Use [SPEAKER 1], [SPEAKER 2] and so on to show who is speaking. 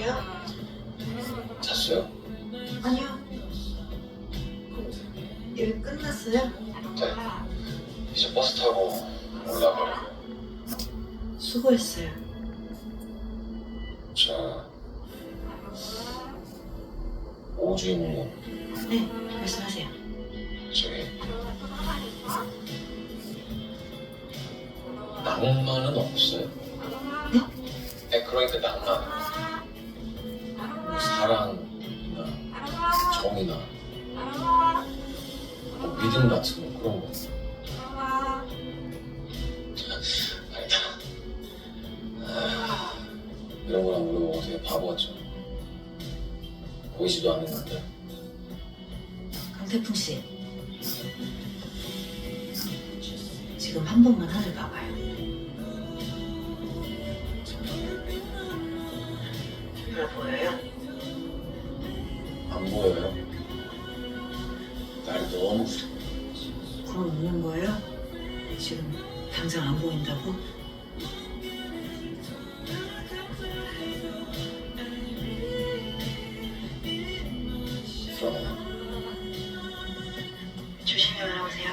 [SPEAKER 1] 아니요. 잤어요? 아니요. 일 끝났어요?
[SPEAKER 2] 네. 이제 버스 타고 올라가요.
[SPEAKER 1] 수고했어요.
[SPEAKER 2] 자, 오주인님,
[SPEAKER 1] 네, 말씀하세요.
[SPEAKER 2] 저기 낭만은 없어요?
[SPEAKER 1] 네?
[SPEAKER 2] 네, 그러니까 낭만. 뭐 사랑이나 정이나 뭐 믿음 같은 거 그런 거. 아니다. 아, 이런 거랑 모르고 어떻게 바보 같죠? 보이지도 않는 건데.
[SPEAKER 1] 강태풍 씨. 지금 한 번만 하늘 봐봐요. 보여요?
[SPEAKER 2] 안 보여요. 날 너무
[SPEAKER 1] 그건 없는 거예요? 지금 당장 안 보인다고?
[SPEAKER 2] 들어가요. 조심히 올라오세요.